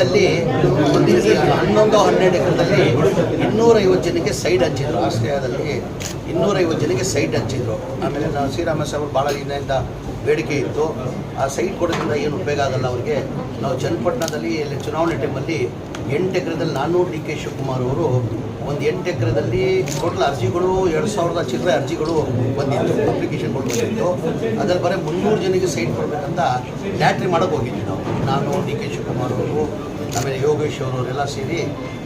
ನೈಂಟೀಸಲ್ಲಿ ಒಂದು ಹನ್ನೊಂದು ಹನ್ನೆರಡು ಎಕರೆದಲ್ಲಿ ಇನ್ನೂರೈವತ್ತು ಜನಕ್ಕೆ ಸೈಡ್ ಹಂಚಿದ್ರು. ಆಸ್ಟ್ರೇಲಿಯಾದಲ್ಲಿ ಇನ್ನೂರೈವತ್ತು ಜನಕ್ಕೆ ಸೈಡ್ ಹಂಚಿದ್ರು. ಆಮೇಲೆ ನಾವು ಶ್ರೀರಾಮ ಸಾಹೇಬರು ಭಾಳ ದಿನದಿಂದ ಬೇಡಿಕೆ ಇತ್ತು. ಆ ಸೈಟ್ ಕೊಡೋದ್ರಿಂದ ಏನು ಉಪಯೋಗ ಆಗಲ್ಲ ಅವರಿಗೆ. ನಾವು ಚನ್ನಪಟ್ಟಣದಲ್ಲಿ ಇಲ್ಲಿ ಚುನಾವಣೆ ಟೈಮಲ್ಲಿ ಎಂಟು ಎಕರೆದಲ್ಲಿ ನಾನು ಡಿ ಕೆ ಶಿವಕುಮಾರ್ ಅವರು ಒಂದು ಎಂಟು ಎಕರೆದಲ್ಲಿ ಟೋಟಲ್ ಅರ್ಜಿಗಳು ಎರಡು ಸಾವಿರದ ಚಿಲ್ಲರೆ ಅರ್ಜಿಗಳು ಬಂದಿತ್ತು. ಅಪ್ಲಿಕೇಶನ್ ಕೊಡಬೇಕಿತ್ತು ಅದರಲ್ಲಿ ಬರೀ ಮುನ್ನೂರು ಜನಕ್ಕೆ ಸೈಟ್ ಕೊಡಬೇಕಂತ ಲ್ಯಾಟ್ರಿ ಮಾಡೋಕೆ ಹೋಗಿದ್ವಿ ನಾವು. ನಾನು ಡಿ ಕೆ ಶಿವಕುಮಾರ್ ಅವರು ಆಮೇಲೆ ಯೋಗೇಶ್ ಅವರವರೆಲ್ಲ ಸೇರಿ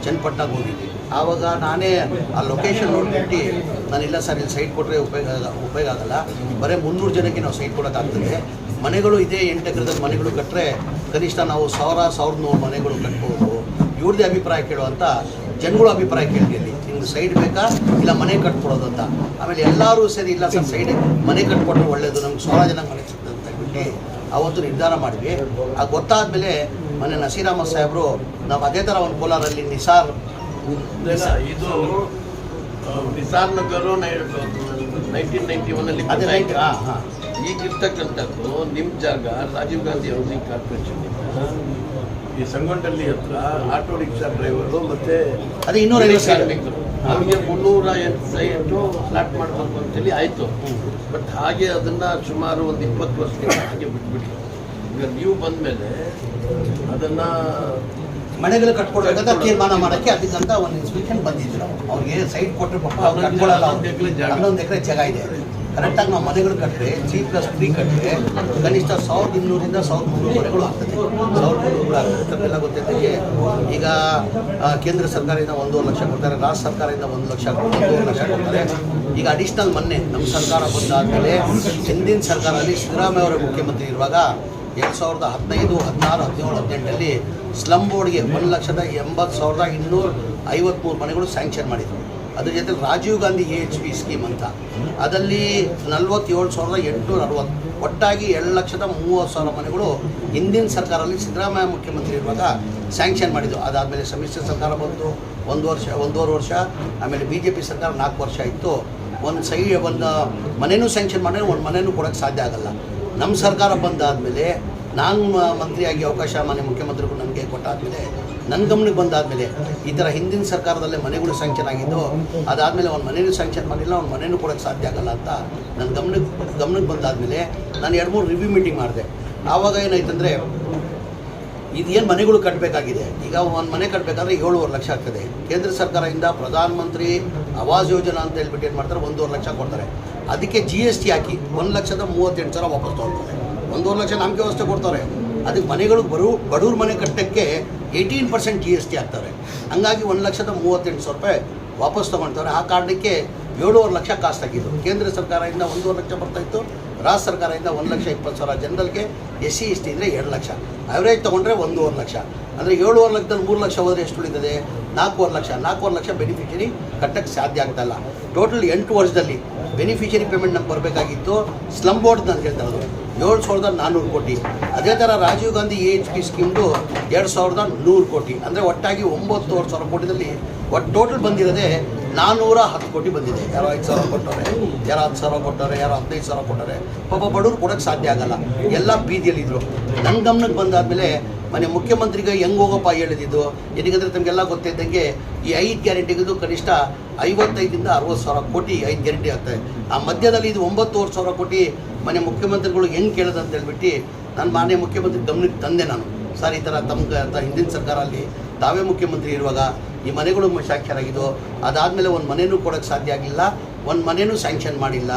ಚನ್ನಪಟ್ಟಣಕ್ಕೆ ಹೋಗಿದ್ವಿ. ಆವಾಗ ನಾನೇ ಆ ಲೊಕೇಶನ್ ನೋಡ್ಬಿಟ್ಟು ನಾನಿಲ್ಲ ಸರ್, ಇಲ್ಲಿ ಸೈಟ್ ಕೊಟ್ಟರೆ ಉಪಯೋಗ ಉಪಯೋಗ ಆಗಲ್ಲ. ಬರೀ ಮುನ್ನೂರು ಜನಕ್ಕೆ ನಾವು ಸೈಟ್ ಕೊಡೋಕ್ಕಾಗ್ತದೆ ಮನೆಗಳು ಇದೇ, ಎಂಟು ಎಕರೆದಲ್ಲಿ ಮನೆಗಳು ಕಟ್ಟರೆ ಕನಿಷ್ಠ ನಾವು ಸಾವಿರ, ಸಾವಿರದ ನೂರು ಮನೆಗಳು ಕಟ್ಬೋದು. ಇವ್ರದ್ದೇ ಅಭಿಪ್ರಾಯ ಕೇಳುವಂತ ಜನಗಳ ಅಭಿಪ್ರಾಯ ಕೇಳ್ತೀನಿ ನಿಮ್ಗೆ ಸೈಡ್ ಬೇಕಾ? ಇಲ್ಲ ಮನೆ ಕಟ್ಕೊಡೋದು ಅಂತ. ಆಮೇಲೆ ಎಲ್ಲರೂ ಸೇರಿ, ಇಲ್ಲ ಸರ್ ಸೈಡ್ ಮನೆ ಕಟ್ಕೊಟ್ರೆ ಒಳ್ಳೇದು. ನಮ್ಗೆ ಸಾವಿರ ಜನ ಮನೆ ಸಿಗ್ತದೆ ಅಂತ ಹೇಳ್ಬಿಟ್ಟು ಅವತ್ತು ನಿರ್ಧಾರ ಮಾಡಿದ್ವಿ. ಆ ಗೊತ್ತಾದ್ಮೇಲೆ ಮನೆ ನಸೀರಾಮ ಸಾಹೇಬರು ನಾವು ಅದೇ ಥರ ಒಂದು ಕೋಲಾರಲ್ಲಿ ನಿಸಾರ್ ಇದು ನಿಸಾರ್ ನಗರು ನೈನ್ಟೀನ್ ನೈನ್ಟಿ ಒನ್ನಲ್ಲಿ ಅದೇ ರೈಟ್ ಹಾಂ ಹಾಂ. ಈಗ ಇರ್ತಕ್ಕಂಥದ್ದು ನಿಮ್ಮ ಜಾಗ ರಾಜೀವ್ ಗಾಂಧಿ ಹೌಸಿಂಗ್ ಕಾರ್ಪೊರೇಷನ್. ಈ ಸಂಗೊಂಡಲ್ಲಿ ಹತ್ರ ಆಟೋ ರಿಕ್ಷಾ ಡ್ರೈವರು ಮತ್ತೆ ಅದೇ ಇನ್ನೂರು ಕಾರ್ಮಿಕರು. ನಮಗೆ ಮುನ್ನೂರ ಸೈಟು ಫ್ಲಾಟ್ ಮಾಡಬೇಕು ಅಂತೇಳಿ ಆಯಿತು. ಬಟ್ ಹಾಗೆ ಅದನ್ನು ಸುಮಾರು ಒಂದು ಇಪ್ಪತ್ತು ವರ್ಷದಿಂದ ಹಾಗೆ ಬಿಟ್ಬಿಟ್ರು. ಈಗ ಬಂದ ಮೇಲೆ ಅದನ್ನ ಮನೆಗಳು ಕಟ್ಕೊಡ್ಬೇಕಂತ ತೀರ್ಮಾನ ಮಾಡಕ್ಕೆ ಅದಕ್ಕಂತ ಒಂದು ಇನ್ಸ್ಪೆಕ್ಷನ್ ಬಂದಿದ್ರು ನಾವು. ಅವ್ರಿಗೆ ಸೈಟ್ ಕೊಟ್ಟರೆ ಅವ್ರು ಕಟ್ಕೊಳ್ಳಲ್ಲ ಹನ್ನೊಂದು ಎಕರೆ ಜಾಗ. ಇದೆ. ಕರೆಕ್ಟಾಗಿ ನಾವು ಮನೆಗಳು ಕಟ್ಟರೆ ಜಿ ಪ್ಲಸ್ ತ್ರೀ ಕಟ್ಟರೆ ಕನಿಷ್ಠ ಸಾವಿರದ ಇನ್ನೂರಿಂದ ಸಾವಿರದ ಮುನ್ನೂರು ಮನೆಗಳು ಆಗ್ತದೆ. ಸಾವಿರದ ಮುನ್ನೂರು ಆಗ್ತದೆ. ತಮ್ಮೆಲ್ಲ ಗೊತ್ತಿದ್ದಕ್ಕೆ ಈಗ ಕೇಂದ್ರ ಸರ್ಕಾರದಿಂದ ಒಂದೂವರೆ ಲಕ್ಷ ಕೊಡ್ತಾರೆ ರಾಜ್ಯ ಸರ್ಕಾರದಿಂದ ಒಂದು ಲಕ್ಷ ಒಂದೂವರೆ ಲಕ್ಷ ಕೊಡ್ತಾರೆ. ಈಗ ಅಡಿಷ್ನಲ್ ಮೊನ್ನೆ ನಮ್ಮ ಸರ್ಕಾರ ಬಂದಾದಮೇಲೆ ಹಿಂದಿನ ಸರ್ಕಾರದಲ್ಲಿ ಸಿದ್ದರಾಮಯ್ಯ ಅವರ ಮುಖ್ಯಮಂತ್ರಿ ಇರುವಾಗ ಎರಡು ಸಾವಿರದ ಹದಿನೈದು, ಹದಿನಾರು, ಹದಿನೇಳು ಹದಿನೆಂಟರಲ್ಲಿ ಸ್ಲಮ್ ಬೋರ್ಡ್ಗೆ ಒಂದು ಲಕ್ಷದ ಎಂಬತ್ತು ಸಾವಿರದ ಇನ್ನೂರ ಐವತ್ತ್ಮೂರು ಮನೆಗಳು ಸ್ಯಾಂಕ್ಷನ್ ಮಾಡಿದರು. ಅದ್ರ ಜೊತೆ Rajiv Gandhi A H P scheme ಅಂತ. ಅದರಲ್ಲಿ ನಲ್ವತ್ತೇಳು ಸಾವಿರದ ಎಂಟುನೂರ ಅರವತ್ತು. ಒಟ್ಟಾಗಿ ಎರಡು ಲಕ್ಷದ ಮೂವತ್ತು ಸಾವಿರ ಮನೆಗಳು ಹಿಂದಿನ ಸರ್ಕಾರದಲ್ಲಿ ಸಿದ್ದರಾಮಯ್ಯ ಮುಖ್ಯಮಂತ್ರಿ ಇರುವಾಗ ಸ್ಯಾಂಕ್ಷನ್ ಮಾಡಿದ್ದು ಅದಾದಮೇಲೆ ಸಮ್ಮಿಶ್ರ ಸರ್ಕಾರ ಬಂತು. ಒಂದು ವರ್ಷ, ಒಂದೂವರೆ ವರ್ಷ. ಆಮೇಲೆ ಬಿ ಜೆ ಪಿ ಸರ್ಕಾರ ನಾಲ್ಕು ವರ್ಷ ಇತ್ತು ಒಂದು ಸೈ ಒಂದು ಮನೆಯೂ ಸ್ಯಾಂಕ್ಷನ್ ಮಾಡಿದ್ರೆ ಒಂದು ಮನೇನೂ ಕೊಡೋಕ್ಕೆ ಸಾಧ್ಯ ಆಗಲ್ಲ. ನಮ್ಮ ಸರ್ಕಾರ ಬಂದಾದಮೇಲೆ ನಾನು ಮ- ಮಂತ್ರಿಯಾಗಿ ಅವಕಾಶ ಮಾನ್ಯ ಮುಖ್ಯಮಂತ್ರಿಗಳು ನನಗೆ ಕೊಟ್ಟಾದಮೇಲೆ ನನ್ನ ಗಮನಕ್ಕೆ ಬಂದಾದಮೇಲೆ ಈ ಥರ ಹಿಂದಿನ ಸರ್ಕಾರದಲ್ಲೇ ಮನೆಗಳು ಸ್ಯಾಂಕ್ಷನ್ ಆಗಿದ್ದು, ಅದಾದಮೇಲೆ ಅವ್ನು ಮನೆಯೂ ಸ್ಯಾಂಕ್ಷನ್ ಮಾಡಿಲ್ಲ ಒಂದು ಮನೇನು ಕೊಡೋಕ್ಕೆ ಸಾಧ್ಯ ಆಗಲ್ಲ ಅಂತ ನನ್ನ ಗಮನಕ್ಕೆ ಗಮನಕ್ಕೆ ಬಂದಾದಮೇಲೆ ನಾನು ಎರಡು ಮೂರು ರಿವ್ಯೂ ಮೀಟಿಂಗ್ ಮಾಡಿದೆ. ಆವಾಗ ಏನಾಯ್ತಂದರೆ ಇದೇನು ಮನೆಗಳು ಕಟ್ಟಬೇಕಾಗಿದೆ ಈಗ ಒಂದು ಮನೆ ಕಟ್ಟಬೇಕಾದ್ರೆ ಏಳುವರೆ ಲಕ್ಷ ಆಗ್ತದೆ. ಕೇಂದ್ರ ಸರ್ಕಾರದಿಂದ ಪ್ರಧಾನಮಂತ್ರಿ ಆವಾಸ್ ಯೋಜನಾ ಅಂತ ಹೇಳ್ಬಿಟ್ಟು ಏನು ಮಾಡ್ತಾರೆ? ಒಂದೂವರೆ ಲಕ್ಷ ಕೊಡ್ತಾರೆ. ಅದಕ್ಕೆ ಜಿ ಎಸ್ ಟಿ ಹಾಕಿ ಒಂದು ಲಕ್ಷದ ಮೂವತ್ತೆಂಟು ಸಾವಿರ ವಾಪಸ್ ತೊಗೊಳ್ತಾರೆ. ಒಂದೂವರೆ ಲಕ್ಷ ನಮಗೆ ವ್ಯವಸ್ಥೆ ಕೊಡ್ತಾರೆ. ಅದಕ್ಕೆ ಮನೆಗಳು ಬರು, ಬಡವ್ರ ಮನೆ ಕಟ್ಟಕ್ಕೆ eighteen percent G S T ಹಾಕ್ತಾರೆ. ಹಂಗಾಗಿ ಒಂದು ಲಕ್ಷದ ಮೂವತ್ತೆಂಟು ಸಾವಿರ ರೂಪಾಯಿ ವಾಪಸ್ ತೊಗೊಳ್ತಾರೆ. ಆ ಕಾರಣಕ್ಕೆ ಏಳುವರೆ ಲಕ್ಷ ಕಾಸ್ಟ್ ಆಗಿದ್ದು. ಕೇಂದ್ರ ಸರ್ಕಾರದಿಂದ ಒಂದೂವರೆ ಲಕ್ಷ ಬರ್ತಾಯಿತ್ತು ರಾಜ್ಯ ಸರ್ಕಾರದಿಂದ ಒಂದು ಲಕ್ಷ ಇಪ್ಪತ್ತು ಸಾವಿರ. ಜನರಲ್ಗೆ ಎಸ್ ಸಿ, ಎಸ್ ಟಿ ಇದ್ದರೆ ಎರಡು ಲಕ್ಷ. ಅವರೇಜ್ ತೊಗೊಂಡ್ರೆ ಒಂದೂವರೆ ಲಕ್ಷ. ಅಂದರೆ ಏಳುವರೆ ಲಕ್ಷದಲ್ಲಿ ಮೂರು ಲಕ್ಷ ಹೋದರೆ ಎಷ್ಟು ಉಳಿತದೆ? ನಾಲ್ಕೂವರೆ ಲಕ್ಷ. ನಾಲ್ಕೂವರೆ ಲಕ್ಷ ಬೆನಿಫಿಷರಿ ಕಟ್ಟಕ್ಕೆ ಸಾಧ್ಯ ಆಗ್ತಾ ಇಲ್ಲ. ಟೋಟಲ್ ಎಂಟು ವರ್ಷದಲ್ಲಿ ಬೆನಿಫಿಷರಿ ಪೇಮೆಂಟ್ ನಮ್ಗೆ ಬರಬೇಕಾಗಿತ್ತು. ಸ್ಲಮ್ ಬೋರ್ಡ್ ಅಂತ ಹೇಳ್ತಾ ಇರೋದು ಏಳು ಸಾವಿರದ ನಾನ್ನೂರು ಕೋಟಿ. ಅದೇ ಥರ Rajiv Gandhi A H P ಸ್ಕೀಮ್ದು ಎರಡು ಸಾವಿರದ ನೂರು ಕೋಟಿ. ಅಂದರೆ ಒಟ್ಟಾಗಿ ಒಂಬತ್ತುವರೆ ಸಾವಿರ ಕೋಟಿದಲ್ಲಿ ಒಟ್ಟು ಟೋಟಲ್ ಬಂದಿರೋದೇ ನಾನ್ನೂರ ಹತ್ತು ಕೋಟಿ ಬಂದಿದೆ. ಯಾರೋ ಐದು ಸಾವಿರ ಕೊಟ್ಟವ್ರೆ, ಯಾರೋ ಹತ್ತು ಸಾವಿರ ಕೊಟ್ಟವ್ರೆ, ಯಾರೋ ಹದಿನೈದು ಸಾವಿರ ಕೊಟ್ಟವ್ರೆ. ಪಾಪ ಬಡವ್ರು ಕೊಡೋಕ್ಕೆ ಸಾಧ್ಯ ಆಗಲ್ಲ. ಎಲ್ಲ ಬೀದಿಯಲ್ಲಿದ್ದರು ನನ್ನ ಗಮನಕ್ಕೆ ಬಂದಾದಮೇಲೆ ಮನೆ ಮುಖ್ಯಮಂತ್ರಿಗೆ ಹೆಂಗೆ ಹೋಗಪ್ಪ ಹೇಳಿದ್ದು ಏನಕ್ಕಂದ್ರೆ ತಮಗೆಲ್ಲ ಗೊತ್ತಿದ್ದಂಗೆ ಈ ಐದು ಗ್ಯಾರಂಟಿಗಿದು ಕನಿಷ್ಠ ಐವತ್ತೈದಿಂದ ಅರವತ್ತು ಸಾವಿರ ಕೋಟಿ ಐದು ಗ್ಯಾರಂಟಿ ಆಗ್ತದೆ ಆ ಮಧ್ಯದಲ್ಲಿ ಇದು ಒಂಬತ್ತುವರೆ ಸಾವಿರ ಕೋಟಿ ಮನೆ ಮುಖ್ಯಮಂತ್ರಿಗಳು ಹೆಂಗ್ ಕೇಳೋದು ಅಂತ ಹೇಳ್ಬಿಟ್ಟು ನಾನು ಮಾನ್ಯ ಮುಖ್ಯಮಂತ್ರಿ ಗಮನಕ್ಕೆ ತಂದೆ ನಾನು. ಸರ್, ಈ ಥರ ತಮ್ಗೆ ಹಿಂದಿನ ಸರ್ಕಾರ ಅಲ್ಲಿ ತಾವೇ ಮುಖ್ಯಮಂತ್ರಿ ಇರುವಾಗ ಈ ಮನೆಗಳು ಸ್ಯಾಂಕ್ಷನ್ ಆಗಿದ್ದು ಅದಾದಮೇಲೆ ಒಂದು ಮನೆಯೂ ಕೊಡೋಕ್ಕೆ ಸಾಧ್ಯ ಆಗಲಿಲ್ಲ ಒಂದು ಮನೆಯೂ ಸ್ಯಾಂಕ್ಷನ್ ಮಾಡಿಲ್ಲ,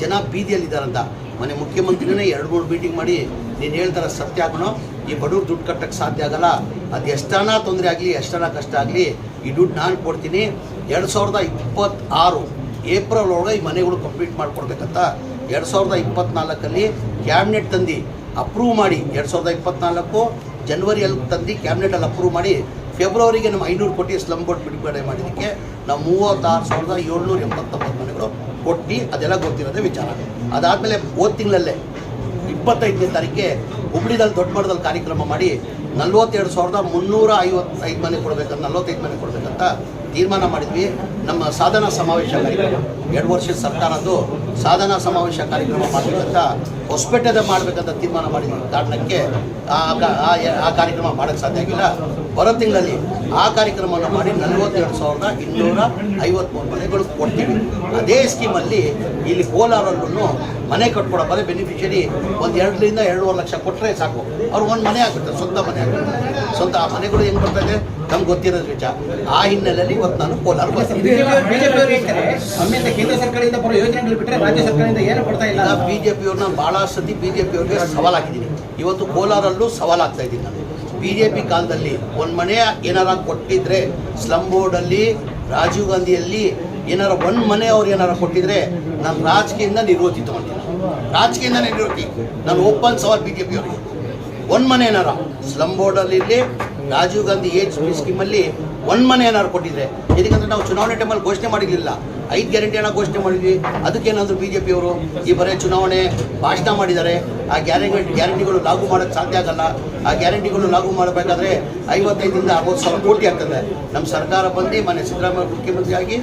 ಜನ ಬೀದಿಯಲ್ಲಿದ್ದಾರಂತ. ಮನೆ ಮುಖ್ಯಮಂತ್ರಿನೇ ಎರಡು ಮೂರು ಮೀಟಿಂಗ್ ಮಾಡಿ ನೀನು ಹೇಳ್ತಾರ ಸತ್ಯ ಹಾಕೋಣ ಈ ಬಡವ್ರು ದುಡ್ಡು ಕಟ್ಟಕ್ಕೆ ಸಾಧ್ಯ ಆಗಲ್ಲ. ಅದು ಎಷ್ಟನ ತೊಂದರೆ ಆಗಲಿ, ಎಷ್ಟನ ಕಷ್ಟ ಆಗಲಿ, ಈ ದುಡ್ಡು ನಾನು ಕೊಡ್ತೀನಿ. ಎರಡು ಸಾವಿರದ ಇಪ್ಪತ್ತಾರು ಏಪ್ರಿಲ್ ಒಳಗೆ ಈ ಮನೆಗಳು ಕಂಪ್ಲೀಟ್ ಮಾಡಿಕೊಡ್ಬೇಕಂತ ಎರಡು ಸಾವಿರದ ಇಪ್ಪತ್ತ್ನಾಲ್ಕಲ್ಲಿ ಕ್ಯಾಬಿನೆಟ್ ತಂದು ಅಪ್ರೂವ್ ಮಾಡಿ. ಎರಡು ಸಾವಿರದ ಇಪ್ಪತ್ತ್ನಾಲ್ಕು ಜನ್ವರಿಯಲ್ಲಿ ತಂದು ಕ್ಯಾಬಿನೆಟಲ್ಲಿ ಅಪ್ರೂವ್ ಮಾಡಿ. ಫೆಬ್ರವರಿಗೆ ನಮ್ಮ ಐನೂರು ಕೋಟಿ ಸ್ಲಮ್ ಬೋರ್ಡ್ ಬಿಡುಗಡೆ ಮಾಡಿದ್ದಕ್ಕೆ ನಾವು ಮೂವತ್ತಾರು ಸಾವಿರದ ಏಳ್ನೂರ ಎಂಬತ್ತೊಂಬತ್ತು ಮನೆಗಳು ಕೊಟ್ಟು ಅದೆಲ್ಲ ಗೊತ್ತಿರೋದೇ ವಿಚಾರ. ಅದಾದಮೇಲೆ ಹೋದ ತಿಂಗಳಲ್ಲೇ ಇಪ್ಪತ್ತೈದನೇ ತಾರೀಕಿಗೆ ಹುಬ್ಳಿದಲ್ಲಿ ದೊಡ್ಡ ಮಟ್ಟದಲ್ಲಿ ಕಾರ್ಯಕ್ರಮ ಮಾಡಿ ನಲ್ವತ್ತೆರಡು ಸಾವಿರದ ಮುನ್ನೂರ ಐವತ್ತೈದು ಮನೆ ಕೊಡಬೇಕಂತ, ನಲ್ವತ್ತೈದು ಮನೆ ಕೊಡಬೇಕಂತ ತೀರ್ಮಾನ ಮಾಡಿದ್ವಿ. ನಮ್ಮ ಸಾಧನಾ ಸಮಾವೇಶ ಕಾರ್ಯಕ್ರಮ, ಎರಡು ವರ್ಷದ ಸರ್ಕಾರದ್ದು ಸಾಧನಾ ಸಮಾವೇಶ ಕಾರ್ಯಕ್ರಮ ಮಾಡಬೇಕಂತ ಹೊಸಪೇಟೆದ ಮಾಡಬೇಕಂತ ತೀರ್ಮಾನ ಮಾಡಿದ ಕಾರಣಕ್ಕೆ ಆ ಕಾರ್ಯಕ್ರಮ ಮಾಡೋಕ್ಕೆ ಸಾಧ್ಯ ಆಗಿಲ್ಲ. ಬರೋ ತಿಂಗಳಲ್ಲಿ ಆ ಕಾರ್ಯಕ್ರಮವನ್ನು ಮಾಡಿ ನಲವತ್ತೆರಡು ಸಾವಿರದ ಇನ್ನೂರ ಐವತ್ತ್ಮೂರು ಮನೆಗಳು ಕೊಡ್ತೀವಿ. ಅದೇ ಸ್ಕೀಮಲ್ಲಿ ಇಲ್ಲಿ ಕೋಲಾರಲ್ಲೂ ಮನೆ ಕಟ್ಕೊಡೋ ಬರೀ ಬೆನಿಫಿಷರಿ ಒಂದು ಎರಡರಿಂದ ಎರಡೂವರೆ ಲಕ್ಷ ಕೊಟ್ಟರೆ ಸಾಕು. ಅವ್ರು ಒಂದು ಮನೆ ಆಗುತ್ತೆ ಸ್ವಂತ ಮನೆ ಆಗುತ್ತೆ ಸ್ವಂತ ಆ ಮನೆಗಳು ಹೆಂಗೆ ಬರ್ತಾ ಇದೆ? ನಮ್ಗೆ ಗೊತ್ತಿರೋದು ವಿಚಾರ. ಆ ಹಿನ್ನೆಲೆಯಲ್ಲಿ ಇವತ್ತು ನಾನು ಕೋಲಾರ ಬಿಜೆಪಿ ಕೇಂದ್ರ ಸರ್ಕಾರದಿಂದ ಬರೋ ಯೋಜನೆಗಳು ಬಿಟ್ಟರೆ ರಾಜ್ಯ ಸರ್ಕಾರದಿಂದ ಏನು ಕೊಡ್ತಾ ಇಲ್ಲ? ಬಿ ಜೆ ಪಿಯವ್ರನ್ನ ಭಾಳ ಸತಿ ಬಿ ಜೆ ಪಿಯವ್ರಿಗೆ ಸವಾಲಾಗಿದ್ದೀನಿ. ಇವತ್ತು ಕೋಲಾರಲ್ಲೂ ಸವಾಲಾಗ್ತಾ ಇದ್ದೀನಿ ನಾನು. ಬಿ ಜೆ ಪಿ ಕಾಲದಲ್ಲಿ ಒಂದು ಮನೆ ಏನಾರ ಕೊಟ್ಟಿದ್ರೆ ಸ್ಲಮ್ ಬೋರ್ಡಲ್ಲಿ ರಾಜೀವ್ ಗಾಂಧಿಯಲ್ಲಿ ಏನಾರ ಒಂದು ಮನೆ ಅವ್ರು ಏನಾರ ಕೊಟ್ಟಿದ್ರೆ ನಾನು ರಾಜಕೀಯದಿಂದ ನಿರ್ವೃತ್ತಿ ತಗೊಂತೀನಿ. ರಾಜಕೀಯದಿಂದ ನಿರ್ವೃತ್ತಿ. ನಾನು ಓಪನ್ ಸವಾಲ್ ಬಿ ಜೆ ಪಿಯವ್ರಿಗೆ ಒಂದು ಮನೆ ಏನಾರ ಸ್ಲಮ್ ಬೋರ್ಡಲ್ಲಿ ರಾಜೀವ್ ಗಾಂಧಿ ಏಜ್ ಸ್ಕೀಮಲ್ಲಿ ಒಂದು ಮನೆ ಏನಾದ್ರು ಕೊಟ್ಟಿದ್ರೆ. ಇದಕ್ಕಂದ್ರೆ ನಾವು ಚುನಾವಣೆ ಟೈಮಲ್ಲಿ ಘೋಷಣೆ ಮಾಡಿರಲಿಲ್ಲ. ಐದು ಗ್ಯಾರಂಟಿ ಏನೋ ಘೋಷಣೆ ಮಾಡಿದ್ವಿ. ಅದಕ್ಕೇನಾದರೂ ಬಿ ಜೆ ಪಿಯವರು ಈ ಬರೀ ಚುನಾವಣೆ ಭಾಷಣ ಮಾಡಿದ್ದಾರೆ. ಆ ಗ್ಯಾರಂಟಿ ಗ್ಯಾರಂಟಿಗಳು ಲಾಗು ಮಾಡೋಕ್ಕೆ ಸಾಧ್ಯ ಆಗಲ್ಲ. ಆ ಗ್ಯಾರಂಟಿಗಳು ಲಾಗು ಮಾಡಬೇಕಾದ್ರೆ ಐವತ್ತೈದರಿಂದ ಅರವತ್ತು ಸಾವಿರ ಕೋಟಿ ಆಗ್ತದೆ. ನಮ್ಮ ಸರ್ಕಾರ ಬಂದು ಮನೆ ಸಿದ್ದರಾಮಯ್ಯ ಮುಖ್ಯಮಂತ್ರಿ ಆಗಿ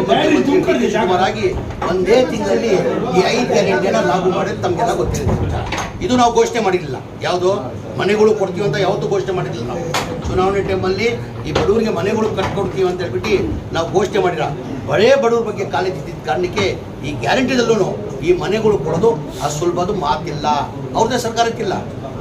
ಉಪಮುಖ್ಯಮಂತ್ರಿ ಡಿ ಆಗಿ ಒಂದೇ ತಿಂಗಳಲ್ಲಿ ಈ ಐದು ಗ್ಯಾರಂಟಿಯನ್ನು ಲಾಗು ಮಾಡೋದು ತಮಗೆಲ್ಲ ಗೊತ್ತಿದೆ ಇದು ನಾವು ಘೋಷಣೆ ಮಾಡಿರಲಿಲ್ಲ. ಯಾವುದು? ಮನೆಗಳು ಕೊಡ್ತೀವಿ ಅಂತ ಯಾವತ್ತೂ ಘೋಷಣೆ ಮಾಡಿರಲಿಲ್ಲ ನಾವು. ಚುನಾವಣೆ ಟೈಮಲ್ಲಿ ಈ ಬಡವರಿಗೆ ಮನೆಗಳು ಕಟ್ಕೊಡ್ತೀವಿ ಅಂತ ಹೇಳ್ಬಿಟ್ಟು ನಾವು ಘೋಷಣೆ ಮಾಡಿರ. ಬಡೇ ಬಡವ್ರ ಬಗ್ಗೆ ಕಾಲೇಜ್ ಇದ್ದಿದ್ದ ಕಾರಣಕ್ಕೆ ಈ ಗ್ಯಾರಂಟಿದಲ್ಲೂ ಈ ಮನೆಗಳು ಕೊಡೋದು ಸುಲಭದ ಮಾತಿಲ್ಲ. ಅವ್ರದ್ದೇ ಸರ್ಕಾರಕ್ಕಿಲ್ಲ.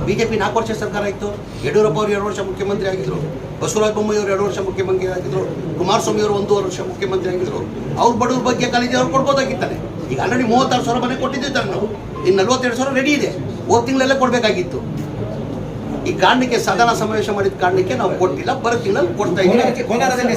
ಬಿ ಜೆ ಪಿ ನಾಲ್ಕು ವರ್ಷ ಸರ್ಕಾರ ಇತ್ತು. ಯಡಿಯೂರಪ್ಪ ಅವರು ಎರಡು ವರ್ಷ ಮುಖ್ಯಮಂತ್ರಿ ಆಗಿದ್ರು. ಬಸವರಾಜ ಬೊಮ್ಮಾಯಿ ಅವರು ಎರಡು ವರ್ಷ ಮುಖ್ಯಮಂತ್ರಿ ಆಗಿದ್ರು. ಕುಮಾರಸ್ವಾಮಿ ಅವರು ಒಂದೂವರೆ ವರ್ಷ ಮುಖ್ಯಮಂತ್ರಿ ಆಗಿದ್ರು. ಅವ್ರ ಬಡವ್ರ ಬಗ್ಗೆ ಕಾಲೇಜ್ ಅವ್ರು ಕೊಡ್ಬೋದಾಗಿತ್ತಾನೆ ಈಗ ಆಲ್ರೆಡಿ ಮೂವತ್ತಾರು ಸಾವಿರ ಮನೆ ಕೊಟ್ಟಿದ್ದೆ ನಾವು. ಇನ್ನು ನಲ್ವತ್ತೆರಡು ಸಾವಿರ ರೆಡಿ ಇದೆ. ಹೋದ ತಿಂಗಳಲ್ಲೇ ಕೊಡಬೇಕಾಗಿತ್ತು. ಈ ಕಾರಣಕ್ಕೆ ಸದನ ಸಮಾವೇಶ ಮಾಡಿದ ಕಾರಣಕ್ಕೆ ನಾವು ಕೊಟ್ಟಿಲ್ಲ ಬರೋ ತಿಂಗಳಲ್ಲಿ ಕೊಡ್ತಾ ಇದ್ದೀವಿ. ಕೋಲಾರದಲ್ಲಿ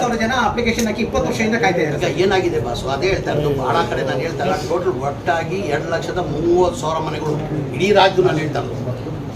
ಸಾವಿರ ಜನ ಅಪ್ಲಿಕೇಶನ್ ಹಾಕಿ ಇಪ್ಪತ್ತು ವರ್ಷದಿಂದ ಕಾಯ್ತಾ ಇದ್ದಾರೆ. ಏನಾಗಿದೆ ಬಾಸು? ಅದೇ ಹೇಳ್ತಾ ಇರೋದು ಬಹಳ ಕಡೆ ನಾನು ಹೇಳ್ತಾ ಇಲ್ಲ ಟೋಟಲ್ ಒಟ್ಟಾಗಿ ಎರಡು ಲಕ್ಷದ ಮೂವತ್ತು ಸಾವಿರ ಮನೆಗಳು ಇಡೀ ರಾಜ್ಯ ನಾನು ಹೇಳ್ತಾ ಇರೋದು.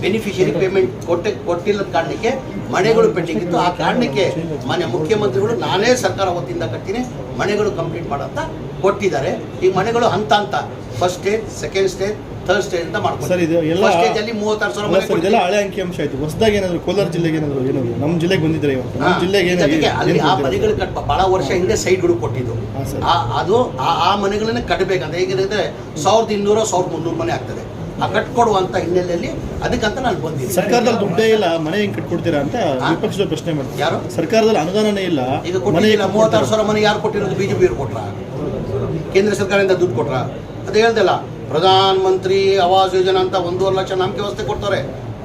ಬೆನಿಫಿಷರಿ ಪೇಮೆಂಟ್ ಕೊಟ್ಟೆ ಕೊಟ್ಟಿಲ್ಲ ಕಾರಣಕ್ಕೆ ಮನೆಗಳು ಪೆಂಡಿಂಗ್ ಇತ್ತು. ಆ ಕಾರಣಕ್ಕೆ ಮನೆ ಮುಖ್ಯಮಂತ್ರಿಗಳು ನಾನೇ ಸರ್ಕಾರ ವತಿಯಿಂದ ಕಟ್ತೀನಿ ಮನೆಗಳು ಕಂಪ್ಲೀಟ್ ಮಾಡಂತ ಕೊಟ್ಟಿದ್ದಾರೆ. ಈ ಮನೆಗಳು ಹಂತ ಹಂತ first stage second stage third stage ಅಂತ ಸರ್, ಇದು ಎಲ್ಲ- ಫಸ್ಟ್ ಸ್ಟೇಜಲ್ಲಿ ಮೂವತ್ತಾರು ಸಾವಿರ ಅಲ್ಲ ಮನೆ ಸರ್ ಇದೆಲ್ಲ. ಹಳೆ ಅಂಕಿಅಂಶ ಆಯ್ತು. ಹೊಸದಾಗಿ ಏನಾದ್ರು ಕೋಲಾರ ಜಿಲ್ಲೆಗೆ ಏನಾದ್ರು ಏನಾದ್ರು ನಮ್ಮ ಜಿಲ್ಲೆಗೆ ಬಂದಿದ್ರೆ ಇವತ್ತು ನಮ್ಮ ಜಿಲ್ಲೆಗೆ ಏನಾದ್ರು ಅಲ್ಲಿ ಆ ಮನೆಗಳು ಕಟ್ ಬಹಳ ವರ್ಷ ಹಿಂದೆ ಸೈಟ್ಗಳು ಕೊಟ್ಟಿದ್ದು. ಹಾ, ಆ ಅದು ಆ ಆ ಮನೆಗಳನ್ನೇ ಕಟ್ಟಬೇಕಂತ ಹೇಗಿದ್ರೆ ಸಾವಿರದ ಇನ್ನೂರ ಸಾವಿರದ ಮುನ್ನೂರು ಮನೆ ಆಗ್ತದೆ. ಆ ಕಟ್ಕೊಡುವಂತ ಹಿನ್ನೆಲೆಯಲ್ಲಿ ಅದಕ್ಕಂತ ನಾನು ಬಂದಿದ್ದೀನಿ. ಸರ್ಕಾರದಲ್ಲಿ ದುಡ್ಡೇ ಇಲ್ಲ ಮನೆ ಹೆಂಗ್ ಕಟ್ಕೊಡ್ತೀರಾ ಅಂತ ವಿಪಕ್ಷದ ಪ್ರಶ್ನೆ ಮಾಡ್ತಾರೆ ಯಾರು? ಸರ್ಕಾರದಲ್ಲಿ ಅನುದಾನನೇ ಇಲ್ಲ ಈಗ ಕೊಟ್ಟಿಲ್ಲ ಮೂವತ್ತಾರು ಸಾವಿರ ಮನೆ ಯಾರು ಕೊಟ್ಟಿರೋದು? ಬಿಜೆಪಿ ಕೊಟ್ರ? ಕೇಂದ್ರ ಸರ್ಕಾರದಿಂದ ದುಡ್ಡು ಕೊಟ್ರ? ಅದು ಹೇಳ್ದಲ್ಲ ಪ್ರಧಾನ ಮಂತ್ರಿ ಆವಾಸ್ ಯೋಜನಾ ಅಂತ ಒಂದೂವರೆ ಲಕ್ಷ ನಂಬಿಕೆ ವ್ಯವಸ್ಥೆ ಕೊಡ್ತಾರೆ.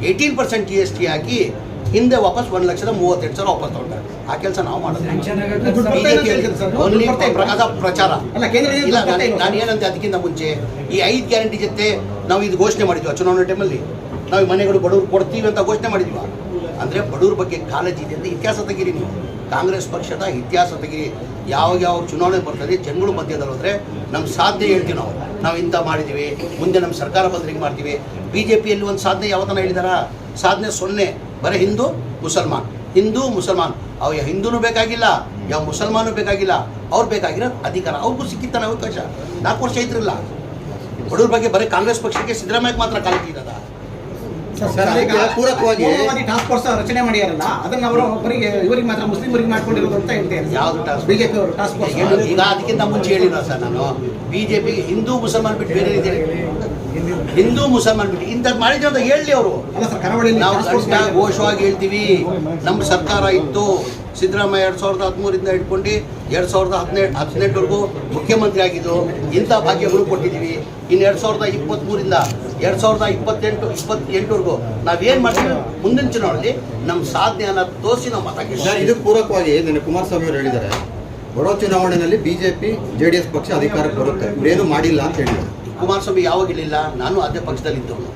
Eighteen percent G S T ಹಾಕಿ ಹಿಂದೆ ವಾಪಸ್ ಒಂದು ಲಕ್ಷದ ಮೂವತ್ತೆರಡು ಸಾವಿರ ವಾಪಸ್ ತಗೊಂಡ್ರೆ. ಆ ಕೆಲಸ ನಾವು ಮಾಡೋದು ಪ್ರಚಾರ. ಇಲ್ಲ ನಾನು. ಏನಂತೆ ಅದಕ್ಕಿಂತ ಮುಂಚೆ? ಈ ಐದು ಗ್ಯಾರಂಟಿ ಜೊತೆ ನಾವು ಇದು ಘೋಷಣೆ ಮಾಡಿದ್ವಿ ಚುನಾವಣೆ ಟೈಮಲ್ಲಿ ನಾವು ಈ ಮನೆಗಳು ಬಡವ್ರು ಕೊಡ್ತೀವಿ ಅಂತ ಘೋಷಣೆ ಮಾಡಿದ್ವಿ. ಅಂದರೆ ಬಡವ್ರ ಬಗ್ಗೆ ಕಾಳಜಿ ಇದೆ ಅಂತ ಇತಿಹಾಸ ತೆಗೀರಿ ನೀವು. ಕಾಂಗ್ರೆಸ್ ಪಕ್ಷದ ಇತಿಹಾಸ ಯಾವ ಯಾವಾಗ ಯಾವ ಚುನಾವಣೆ ಬರ್ತದೆ, ಜನಗಳು ಮಧ್ಯದಲ್ಲಿ ಹೋದರೆ ನಮ್ಮ ಸಾಧನೆ ಹೇಳ್ತೀವಿ ನಾವು. ನಾವು ಇಂಥ ಮಾಡಿದ್ದೀವಿ ಮುಂದೆ ನಮ್ಮ ಸರ್ಕಾರ ಬಂದ್ರೆ ಹಿಂಗೆ ಮಾಡ್ತೀವಿ. ಬಿ ಜೆ ಪಿಯಲ್ಲಿ ಒಂದು ಸಾಧನೆ ಯಾವತ್ತನ ಹೇಳಿದಾರ? ಸಾಧನೆ ಸೊನ್ನೆ. ಬರೀ ಹಿಂದೂ, ಮುಸಲ್ಮಾನ್. ಹಿಂದೂ, ಮುಸಲ್ಮಾನ್. ಅವ ಹಿಂದೂನು ಬೇಕಾಗಿಲ್ಲ ಯಾವ ಮುಸಲ್ಮಾನು ಬೇಕಾಗಿಲ್ಲ. ಅವ್ರು ಬೇಕಾಗಿರೋ ಅಧಿಕಾರ, ಅವ್ರಿಗೂ ಸಿಕ್ಕಿತ್ತಾನೆ ಅವಕಾಶ. ನಾಲ್ಕು ವರ್ಷ ಇದ್ರಲ್ಲ. ಬಡವ್ರ ಬಗ್ಗೆ ಬರೀ ಕಾಂಗ್ರೆಸ್ ಪಕ್ಷಕ್ಕೆ ಸಿದ್ದರಾಮಯ್ಯ ಮಾತ್ರ ಈಗ ಪೂರಕವಾಗಿ- ಟಾಸ್ಕ್ ಫೋರ್ಸ್ ರಚನೆ ಮಾಡಿಯಾರಲ್ಲ ಅದನ್ನ ಅವರು ಒಬ್ಬರಿಗೆ ಇವರಿಗೆ ಮಾತ್ರ ಮುಸ್ಲಿಮರಿಗೆ ಮಾಡ್ಕೊಂಡಿರೋದು ಅಂತ ಹೇಳ್ತಾರೆ ಯಾವ್ದು task force? ಬಿಜೆಪಿ ಅವರು ಟಾಸ್ಕ್ ಫೋರ್ಸ್ ಈಗ ಅದಕ್ಕಿಂತ ಮುಂಚೆ ಹೇಳಿರೋ ಸರ್ ನಾನು? ಬಿಜೆಪಿ ಹಿಂದೂ ಮುಸಲ್ಮಾನ್ ಬಿಟ್ಟು ಬೇರೆ ಇದೆ ಹಿಂದೂ ಮುಸಲ್ಮಾನ್ ಬಿಟ್ಟು ಇಂತ ಮಾಡಿದ್ರು ಅಂತ ಹೇಳಿ ಅವರು. ನಾವು ಘೋಷವಾಗಿ ಹೇಳ್ತೀವಿ ನಮ್ಮ ಸರ್ಕಾರ ಇತ್ತು ಸಿದ್ದರಾಮಯ್ಯ ಎರಡ್ ಸಾವಿರದ ಹದಿಮೂರಿಂದ ಹಿಡ್ಕೊಂಡು ಎರಡ್ ಸಾವಿರದ ಹದಿನೆಂಟು ಹದಿನೆಂಟವರೆಗೂ ಮುಖ್ಯಮಂತ್ರಿ ಆಗಿದ್ದು ಇಂಥ ಭಾಗ್ಯಗಳು ಕೊಟ್ಟಿದ್ದೀವಿ. ಇನ್ನು ಎರಡ್ ಸಾವಿರದ ಇಪ್ಪತ್ತ್ಮೂರಿಂದ ಎರಡು ಸಾವಿರದ ಇಪ್ಪತ್ತೆಂಟು ಇಪ್ಪತ್ತೆಂಟವರೆಗೂ ನಾವೇನು ಮಾಡ್ತೀವಿ? ಮುಂದಿನ ಚುನಾವಣೆಯಲ್ಲಿ ನಮ್ಮ ಸಾಧನೆಯನ್ನು ತೋರಿಸಿ ನಾವು ಮಾತಾಡ್ತೀವಿ. ಇದಕ್ಕೆ ಪೂರಕವಾಗಿ ನಿನ್ನೆ ಕುಮಾರಸ್ವಾಮಿ ಅವರು ಹೇಳಿದ್ದಾರೆ. ಬರೋ ಚುನಾವಣೆಯಲ್ಲಿ ಬಿಜೆಪಿ ಜೆಡಿಎಸ್ ಪಕ್ಷ ಅಧಿಕಾರಕ್ಕೆ ಬರುತ್ತೆ. ಏನು ಮಾಡಿಲ್ಲ ಅಂತ ಹೇಳಿದ್ದಾರೆ. ಕುಮಾರಸ್ವಾಮಿ ಯಾವಾಗ ನಾನು ಅದೇ ಪಕ್ಷದಲ್ಲಿ ಇದ್ದವನು.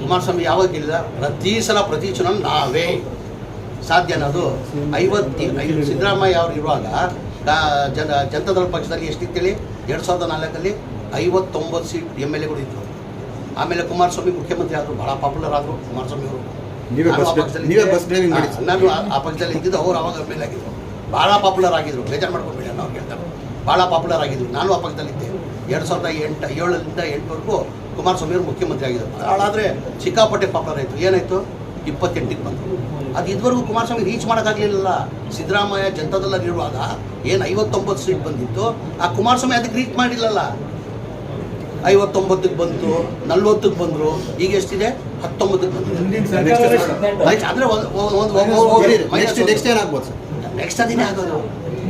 ಕುಮಾರಸ್ವಾಮಿ ಯಾವಾಗ ಇಲ್ಲ ಪ್ರತಿ ಸಲ ಪ್ರತಿ ಚುನಾವಣೆ ನಾವೇ. ಸಾಧ್ಯ ಅನ್ನೋದು ಐವತ್ತಿ ಐದು ಸಿದ್ದರಾಮಯ್ಯ ಅವರು ಇರುವಾಗ ಜನ ಜನತಾದಳ ಪಕ್ಷದಲ್ಲಿ ಎಷ್ಟಿತ್ತೇಳಿ ಎರಡು ಸಾವಿರದ ನಾಲ್ಕಲ್ಲಿ ಐವತ್ತೊಂಬತ್ತು ಸೀಟ್ ಎಂ ಎಲ್ ಎಗಳು ಇದ್ದರು ಆಮೇಲೆ ಕುಮಾರಸ್ವಾಮಿ ಮುಖ್ಯಮಂತ್ರಿ ಆದರು ಭಾಳ ಪಾಪ್ಯುಲರ್ ಆದರು ಕುಮಾರಸ್ವಾಮಿ ಅವರು. ನೀವೇ ನಾನು ಆ ಬಸ್ ಪಕ್ಷದಲ್ಲಿ ನೀವೇ ಬಸ್ ಡ್ರೈವಿಂಗ್ ಮಾಡಿ ನಾನು ಆ- ಆ ಪಕ್ಷದಲ್ಲಿ ಇದ್ದಿದ್ದು ಅವ್ರು ಅವಾಗ ಮೇಲೆ ಆಗಿದ್ರು. ಭಾಳ ಪಾಪ್ಯುಲರ್ ಆಗಿದ್ರು. ಬೇಜಾರು ಮಾಡ್ಕೊಂಡ್ಬಿಡಿ ನಾವು ಕೇಳ್ತಾರೆ ಭಾಳ ಪಾಪ್ಯುಲರ್ ಆಗಿದ್ರು. ನಾನು ಆ ಪಕ್ಷದಲ್ಲಿದ್ದೆ ಎರಡು ಸಾವಿರದ ಎಂಟು ಏಳರಿಂದ ಎಂಟುವರೆಗೂ ಕುಮಾರಸ್ವಾಮಿ ಅವರು ಮುಖ್ಯಮಂತ್ರಿ ಆಗಿದ್ರು. ಹಾಳಾದರೆ ಸಿಕ್ಕಾಪಟ್ಟೆ ಪಾಪ್ಯುಲರ್ ಆಯಿತು. ಏನಾಯಿತು? ಇಪ್ಪತ್ತೆಂಟಿಗೆ ಬಂತು ಅದು ಇದುವರೆಗೂ ಕುಮಾರಸ್ವಾಮಿ ರೀಚ್ ಮಾಡೋಕ್ಕಾಗಲಿಲ್ಲ ಸಿದ್ದರಾಮಯ್ಯ ಜನತಾದಲ್ಲ ಇರುವಾಗ ಏನು ಐವತ್ತೊಂಬತ್ತು ಸೀಟ್ ಬಂದಿತ್ತು. ಆ ಕುಮಾರಸ್ವಾಮಿ ಅದಕ್ಕೆ ರೀಚ್ ಮಾಡಿಲ್ಲಲ್ಲ. ಐವತ್ತೊಂಬತ್ತಕ್ಕೆ ಬಂತು ನಲ್ವತ್ತಕ್ಕೆ ಬಂದರು ಈಗ ಎಷ್ಟಿದೆ? ಹತ್ತೊಂಬತ್ತಕ್ಕೆ ಅಂದರೆ ನೆಕ್ಸ್ಟ್ ನೆಕ್ಸ್ಟ್ ಏನಾಗ್ಬೋದು ಸರ್. ನೆಕ್ಸ್ಟ್ ಅದಿನೇ ಆಗೋದು.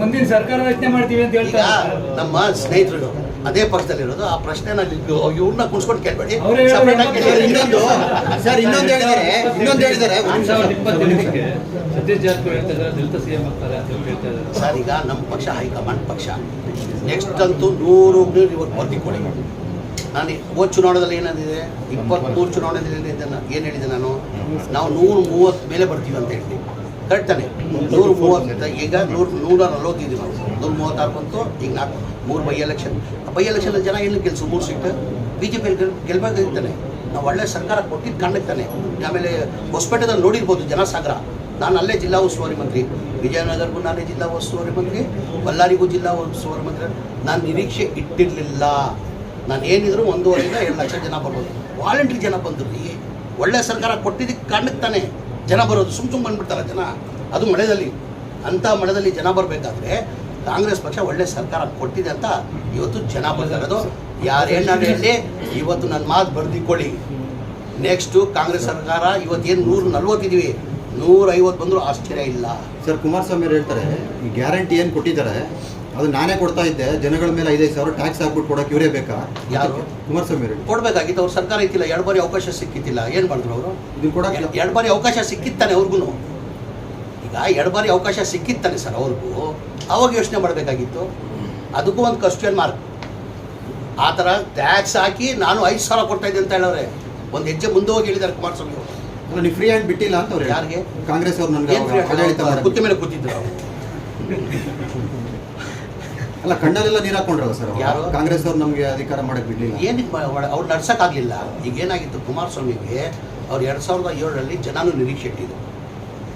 ಮುಂದಿನ ಸರ್ಕಾರ ರಚನೆ ಮಾಡ್ತೀವಿ ಅಂತ ಹೇಳ್ತಾರೆ. ನಮ್ಮ ಸ್ನೇಹಿತರು ಅದೇ ಪಕ್ಷದಲ್ಲಿರೋದು ಆ ಪ್ರಶ್ನೆನ ಇವ್ರನ್ನ ಕುಣಿಸ್ಕೊಂಡು ಕೇಳಬೇಡಿ. ಇನ್ನೊಂದು ಸರ್ ಇನ್ನೊಂದು ಹೇಳಿದ್ದಾರೆ ಇನ್ನೊಂದು ಹೇಳಿದ್ದಾರೆ. ಒಂದು ನಿಮಿಷ. ಸಾವಿರದ ಇಪ್ಪತ್ತೊಂದಕ್ಕೆ ಸತೀಶ್ ಜಾರಕಿಹೊಳಿ ಹೇಳ್ತಾ ಇದ್ದಾರೆ ದಲಿತ ಸಿಎಂ ಆಗ್ತಾರೆ ಅಂತ ಹೇಳ್ತಾ ಇದ್ದಾರೆ. ಸರ್ ಈಗ ನಮ್ಮ ಪಕ್ಷ ಹೈಕಮಾಂಡ್ ಪಕ್ಷ. ನೆಕ್ಸ್ಟ್ ಅಂತೂ ನೂರು ನೂರು ಇವತ್ತು ಬರ್ತಿ ಕೊಡಿ. ನಾನು ಹೋದ ಚುನಾವಣೆಯಲ್ಲಿ ಏನಾದಿದೆ ಇಪ್ಪತ್ತ್ಮೂರು ಚುನಾವಣೆಯಲ್ಲಿ ಏನಿದೆ ನಾನು ಏನು ಹೇಳಿದೆ ನಾನು? ನಾವು ನೂರು ಮೂವತ್ತು ಮೇಲೆ ಬರ್ತೀವಿ ಅಂತ ಹೇಳ್ತೀವಿ ಕರೆಕ್ಟ್ ತಾನೆ? ನೂರು ಮೂವತ್ತು, ಈಗ ನೂರು, ನೂರ ನಲ್ವತ್ತಿದ್ದೀವಿ ನಾವು. ನೂರ ಮೂವತ್ತಾರು ಬಂತು ಈಗ ನಾಲ್ಕು. ಮೂರು ಬೈ ಎಲೆಕ್ಷನ್ ಬೈ ಎಲೆಕ್ಷನಲ್ಲಿ ಜನ ಏನು ಗೆಲ್ಸು? ಮೂರು ಸೀಟ್ ಬಿ ಜೆ ಪಿಯಲ್ಲಿ ಗೆಲ್ಬೇಕಾಗಿತ್ತಾನೆ ನಾವು ಒಳ್ಳೆ ಸರ್ಕಾರ ಕೊಟ್ಟಿದ್ದು ಕಾರಣಕ್ತಾನೆ ಆಮೇಲೆ ಹೊಸಪೇಟೆದಲ್ಲಿ ನೋಡಿರ್ಬೋದು ಜನಸಾಗರ. ನಾನು ಅಲ್ಲೇ ಜಿಲ್ಲಾ ಉಸ್ತುವಾರಿ ಮಂತ್ರಿ. ವಿಜಯನಗರಕ್ಕೂ ನಾನೇ ಜಿಲ್ಲಾ ಉಸ್ತುವಾರಿ ಮಂತ್ರಿ. ಬಳ್ಳಾರಿಗೂ ಜಿಲ್ಲಾ ಉಸ್ತುವಾರಿ ಮಂತ್ರಿ. ನಾನು ನಿರೀಕ್ಷೆ ಇಟ್ಟಿರಲಿಲ್ಲ. ನಾನು ಏನಿದ್ರು ಒಂದೂವರೆಯಿಂದ ಎರಡು ಲಕ್ಷ ಜನ ಬರ್ಬೋದು. ವಾಲಂಟ್ರಿ ಜನ ಬಂದರು. ಈ ಒಳ್ಳೆ ಸರ್ಕಾರ ಕೊಟ್ಟಿದ್ದಕ್ಕೆ ಕಾರಣಕ್ಕೆ ತಾನೇ ಜನ ಬರೋದು. ಸುಮ್ಮ ಸುಮ್ಮ ಬಂದ್ಬಿಡ್ತಾರೆ ಜನ. ಅದು ಮಳೆದಲ್ಲಿ, ಅಂಥ ಮಳೆದಲ್ಲಿ ಜನ ಬರಬೇಕಾದ್ರೆ ಕಾಂಗ್ರೆಸ್ ಪಕ್ಷ ಒಳ್ಳೆ ಸರ್ಕಾರ ಕೊಟ್ಟಿದೆ ಅಂತ ಇವತ್ತು ಜನ ಬರ್ತಿರೋದು ಯಾರೇನಾದ್ರು ಹೇಳಿ, ಇವತ್ತು ನನ್ನ ಮಾತು ಬರ್ದಿಕೊಳ್ಳಿ. ನೆಕ್ಸ್ಟು ಕಾಂಗ್ರೆಸ್ ಸರ್ಕಾರ ಇವತ್ತೇನು ನೂರ ನಲ್ವತ್ತಿದ್ದೀವಿ ನೂರೈವತ್ತು ಬಂದರೂ ಆಶ್ಚರ್ಯ ಇಲ್ಲ. ಸರ್, ಕುಮಾರಸ್ವಾಮಿ ಅವ್ರು ಹೇಳ್ತಾರೆ, ಈ ಗ್ಯಾರಂಟಿ ಏನು ಕೊಟ್ಟಿದ್ದಾರೆ? ಅದು ನಾನೇ ಕೊಡ್ತಾ ಇದ್ದೆ ಜನಗಳ ಮೇಲೆ ಐದೈದು ಸಾವಿರ ಟ್ಯಾಕ್ಸ್ ಹಾಕ್ಬಿಟ್ಟು ಕೊಡೋಕೆ ಇವರೇ ಬೇಕಾ? ಯಾರು? ಕುಮಾರಸ್ವಾಮಿ ಅವರು. ಕೊಡಬೇಕಾಗಿತ್ತು ಅವ್ರ ಸರ್ಕಾರ ಇತ್ತಿಲ್ಲ ಎರಡು ಬಾರಿ ಅವಕಾಶ ಸಿಕ್ಕಿತ್ತಿಲ್ಲ ಏನು ಮಾಡಿದ್ರು ಅವರು? ಇದನ್ನ ಕೊಡಕ್ಕೆ ಎರಡು ಬಾರಿ ಅವಕಾಶ ಸಿಕ್ಕಿತ್ತಾನೆ ಅವ್ರಿಗೂ. ಈಗ ಎರಡು ಬಾರಿ ಅವಕಾಶ ಸಿಕ್ಕಿತ್ತಾನೆ ಸರ್ ಅವ್ರಿಗೂ. ಅವಾಗ ಯೋಚನೆ ಮಾಡಬೇಕಾಗಿತ್ತು. ಅದಕ್ಕೂ ಒಂದು ಕ್ವಶನ್ ಮಾರ್ಕ್ ಆ ಥರ ಟ್ಯಾಕ್ಸ್ ಹಾಕಿ ನಾನು ಐದು ಸಾವಿರ ಕೊಡ್ತಾ ಇದ್ದೆ ಅಂತ ಹೇಳೋರೆ ಒಂದು ಹೆಜ್ಜೆ ಮುಂದೆ ಹೋಗಿ ಹೇಳಿದ್ದಾರೆ ಕುಮಾರಸ್ವಾಮಿ ಅವರು. ನೀವು ಫ್ರೀ ಹ್ಯಾಂಡ್ ಬಿಟ್ಟಿಲ್ಲ ಅಂತ ಅವ್ರು ಯಾರಿಗೆ? ಕಾಂಗ್ರೆಸ್ ಅವ್ರು ನನಗೆ ಆಡಳಿತ. ಕುತ್ತಿ ಮೇಲೆ ಕೂತಿದ್ರು ಅವರು. ಅಲ್ಲ ಕಣ್ಣಲ್ಲೆಲ್ಲ ನೀರು ಹಾಕೊಂಡ್ರಲ್ಲ ಸರ್. ಯಾರು? ಕಾಂಗ್ರೆಸ್ ಅವ್ರು ನಮಗೆ ಅಧಿಕಾರ ಮಾಡಕ್ ಬಿಡ್ಲಿಲ್ಲ. ಏನಕ್ಕೆ ಅವ್ರು ನಡ್ಸೋಕ್ಕಾಗಲಿಲ್ಲ. ಈಗ ಏನಾಗಿತ್ತು ಕುಮಾರಸ್ವಾಮಿಗೆ ಅವ್ರು ಎರಡು ಸಾವಿರದ ಏಳರಲ್ಲಿ ಜನನೂ ನಿರೀಕ್ಷೆ ಇಟ್ಟಿದ್ರು.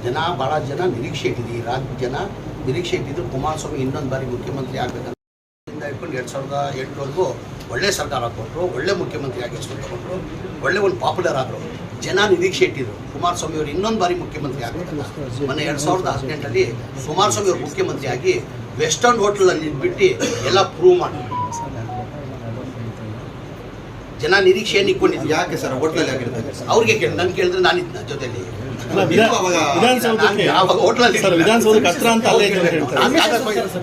ಜನ ಭಾಳ ಜನ ನಿರೀಕ್ಷೆ ಇಟ್ಟಿದ್ರು. ಈ ರಾಜ್ಯ ಜನ ನಿರೀಕ್ಷೆ ಇಟ್ಟಿದ್ರು. ಕುಮಾರಸ್ವಾಮಿ ಇನ್ನೊಂದು ಬಾರಿ ಮುಖ್ಯಮಂತ್ರಿ ಆಗಬೇಕಂತ ಇಟ್ಕೊಂಡು ಎರಡು ಸಾವಿರದ ಎಂಟರವರೆಗೂ ಒಳ್ಳೆ ಸರ್ಕಾರ ಕೊಟ್ಟರು ಒಳ್ಳೆ ಮುಖ್ಯಮಂತ್ರಿ ಆಗಿ ತಗೊಂಡ್ರು ಒಳ್ಳೆ ಒಂದು ಪಾಪ್ಯುಲರ್ ಆದರು. ಜನ ನಿರೀಕ್ಷೆ ಇಟ್ಟಿದ್ರು. ಕುಮಾರಸ್ವಾಮಿ ಅವರು ಇನ್ನೊಂದು ಬಾರಿ ಮುಖ್ಯಮಂತ್ರಿ ಆಗಬೇಕಲ್ಲ ಮೊನ್ನೆ ಎರಡು ಸಾವಿರದ ಹದಿನೆಂಟರಲ್ಲಿ ಕುಮಾರಸ್ವಾಮಿ ಅವರು ಮುಖ್ಯಮಂತ್ರಿ ಆಗಿ ವೆಸ್ಟರ್ನ್ ಹೋಟ್ಲಲ್ಲಿ ಬಿಟ್ಟು ಎಲ್ಲ ಪ್ರೂವ್ ಮಾಡಿ ಜನ ನಿರೀಕ್ಷೆಯನ್ನು ಇಟ್ಕೊಂಡಿದ್ರು. ಯಾಕೆ ಸರ್? ಹೋಟ್ಲಲ್ಲಿ ಆಗಿರ್ತಾರೆ ಅವ್ರಿಗೆ ಕೇಳಿ. ನಂಗೆ ಕೇಳಿದ್ರೆ ನಾನು ಇದ್ನ ಜೊತೆಯಲ್ಲಿ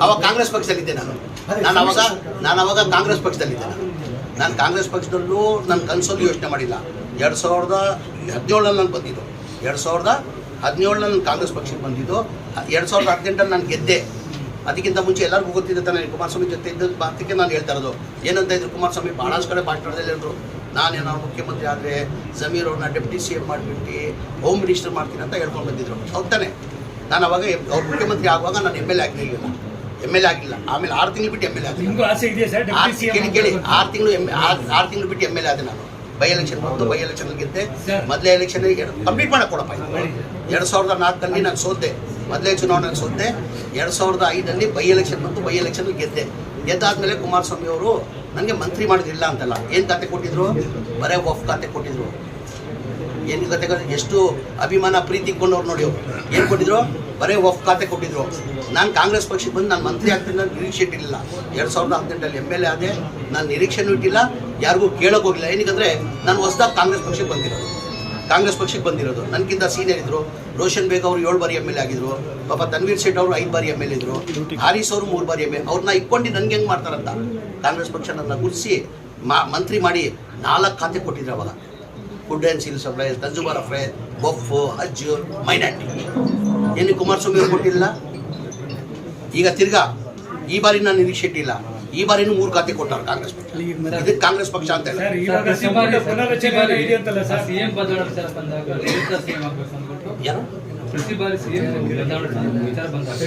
ಅವಾಗ ಕಾಂಗ್ರೆಸ್ ಪಕ್ಷದಲ್ಲಿದ್ದೆ ನಾನು. ನಾನು ಅವಾಗ ನಾನು ಅವಾಗ ಕಾಂಗ್ರೆಸ್ ಪಕ್ಷದಲ್ಲಿದ್ದೆ ನಾನು. ನಾನು ಕಾಂಗ್ರೆಸ್ ಪಕ್ಷದಲ್ಲೂ ನನ್ನ ಕನಸಲ್ಲಿ ಯೋಚನೆ ಮಾಡಿಲ್ಲ. ಎರಡು ಸಾವಿರದ ಹದಿನೇಳಲ್ಲಿ ನಾನು ಬಂದಿದ್ದು. ಎರಡು ಸಾವಿರದ ಹದಿನೇಳು ನಾನು ಕಾಂಗ್ರೆಸ್ ಪಕ್ಷಕ್ಕೆ ಬಂದಿದ್ದು. ಎರಡು ಸಾವಿರದ ಹದಿನೆಂಟಲ್ಲಿ ನಾನು ಗೆದ್ದೆ. ಅದಕ್ಕಿಂತ ಮುಂಚೆ ಎಲ್ಲರಿಗೂ ಗೊತ್ತಿದೆ ತಾನೆ ಕುಮಾರಸ್ವಾಮಿ ಜೊತೆ ಇದ್ದ ಮಾತಕ್ಕೆ ನಾನು ಹೇಳ್ತಾ ಇರೋದು. ಏನಂತ ಇದ್ರು ಕುಮಾರಸ್ವಾಮಿ ಭಾಳಷ್ಟು ಕಡೆ ಭಾಷಣದಲ್ಲಿ ಹೇಳಿದ್ರು ನಾನೇನೋ ಮುಖ್ಯಮಂತ್ರಿ ಆದರೆ ಜಮೀರ್ ಅವ್ರನ್ನ ಡೆಪ್ಟಿ ಸಿ ಎಂ ಮಾಡಿಬಿಟ್ಟು ಹೋಮ್ ಮಿನಿಸ್ಟರ್ ಮಾಡ್ತೀನಿ ಅಂತ ಹೇಳ್ಕೊಂಡು ಬಂದಿದ್ರು. ಹೋಗ್ತಾನೆ ತಾನೆ. ನಾನು ಅವಾಗ ಅವ್ರು ಮುಖ್ಯಮಂತ್ರಿ ಆಗುವಾಗ ನಾನು ಎಂ ಎಲ್ ಎ ಆಗಲಿಲ್ಲ ಎಂ ಎಲ್ ಎ ಆಗಲಿಲ್ಲ ಆಮೇಲೆ ಆರು ತಿಂಗಳು ಬಿಟ್ಟು ಎಂ ಎಲ್ ಎ ಕೇಳಿ ಆರು ತಿಂಗಳು ಎಂ ಆರು ತಿಂಗಳು ಬಿಟ್ಟು ಎಂ ಎಲ್ ಎ ಆದೆ ನಾನು. ಬೈ ಎಲೆಕ್ಷನ್ ಬಂತು ಬೈ ಎಲೆಕ್ಷನ್ ಗೆದ್ದೆ. ಮೊದಲೇ ಎಲೆಕ್ಷನ್ ಕಂಪ್ಲೀಟ್ ಮಾಡಕ್ಕೆ ಕೊಡಪ್ಪ ಎರಡ್ ಎರಡು ಸಾವಿರದ ನಾಲ್ಕಲ್ಲಿ ನಾನು ಸೋತೆ. ಮೊದಲೇ ಚುನಾವಣೆ ಸೋತೆ. ಎರಡು ಸಾವಿರದ ಐದರಲ್ಲಿ ಬೈ ಎಲೆಕ್ಷನ್ ಬಂತು ಬೈ ಎಲೆಕ್ಷನ್ ಗೆದ್ದೆ. ಗೆದ್ದಾದ್ಮೇಲೆ ಕುಮಾರಸ್ವಾಮಿ ಅವರು ನನಗೆ ಮಂತ್ರಿ ಮಾಡೋದಿಲ್ಲ ಅಂತಲ್ಲ. ಏನು ಖಾತೆ ಕೊಟ್ಟಿದ್ರು? ಬರೇ ಒಫ್ ಖಾತೆ ಕೊಟ್ಟಿದ್ರು. ಏನು ಖಾತೆ ಎಷ್ಟು ಅಭಿಮಾನ ಪ್ರೀತಿ ಕೊಂಡವ್ರು ನೋಡಿ ಅವರು. ಏನು ಕೊಟ್ಟಿದ್ರು? ಬರೇ ಒಫ್ ಖಾತೆ ಕೊಟ್ಟಿದ್ರು. ನಾನು ಕಾಂಗ್ರೆಸ್ ಪಕ್ಷಕ್ಕೆ ಬಂದು ನಾನು ಮಂತ್ರಿ ಆಗ್ತೀನಿ ನಾನು ನಿರೀಕ್ಷೆ ಇಟ್ಟಿಲ್ಲ ಎರಡು ಸಾವಿರದ ಹದಿನೆಂಟರಲ್ಲಿ ಎಂ ಎಲ್ ಎ ಆದೆ. ನಾನು ನಿರೀಕ್ಷೆನೂ ಇಟ್ಟಿಲ್ಲ. ಯಾರಿಗೂ ಕೇಳೋಕೆ ಹೋಗಿಲ್ಲ. ಏನಕ್ಕಂದರೆ, ನಾನು ಹೊಸದಾಗಿ ಕಾಂಗ್ರೆಸ್ ಪಕ್ಷಕ್ಕೆ ಬಂದಿರೋದು. ಕಾಂಗ್ರೆಸ್ ಪಕ್ಷಕ್ಕೆ ಬಂದಿರೋದು. ನನಗಿಂತ ಸೀನಿಯರ್ ಇದ್ರು. ರೋಷನ್ ಬೇಗ್ ಅವರು ಏಳು ಬಾರಿ ಎಂ ಎಲ್ ಎ ಆಗಿದ್ರು. ಪಾಪ ತನ್ವೀರ್ ಸೇಠ್ ಅವರು ಐದು ಬಾರಿ ಎಂ ಎಲ್ ಇದ್ರು. ಹಾರೀಸ್ ಅವರು ಮೂರು ಬಾರಿ ಎಂ ಎಲ್ ಅವ್ರನ್ನ ಇಟ್ಕೊಂಡು ನನ್ಗೆ ಹೆಂಗೆ ಮಾಡ್ತಾರಂತ? ಕಾಂಗ್ರೆಸ್ ಪಕ್ಷ ನನ್ನ ಗುರ್ಸಿ, ಮಾ ಮಂತ್ರಿ ಮಾಡಿ ನಾಲ್ಕು ಖಾತೆ ಕೊಟ್ಟಿದ್ರು ಅವಾಗ. ಫುಡ್ ಆ್ಯಂಡ್ ಸಿಲ್ ಸಪ್ಲೈ ತಂಜುಬಾರ ಫ್ರೈ ಬೊಫು ಅಜ್ಜು ಮೈನಾರಿಟಿ ಏನು ಕುಮಾರಸ್ವಾಮಿ ಅವರು ಕೊಟ್ಟಿಲ್ಲ. ಈಗ ತಿರ್ಗಾ, ಈ ಬಾರಿ ನಾನು ನಿರೀಕ್ಷೆ ಇಟ್ಟಿಲ್ಲ. ಈ ಬಾರಿನೂ ಮೂರು ಖಾತೆ ಕೊಟ್ಟಾರ ಕಾಂಗ್ರೆಸ್ ಪಕ್ಷ. ಇದಕ್ಕೆ ಕಾಂಗ್ರೆಸ್ ಪಕ್ಷ ಅಂತ ಸರ್ ಸಿಎಂ ವಿಚಾರ ಯಾರು? ಪ್ರತಿ ಬಾರಿ ಸಿಎಂ ಬಂದಾಗ.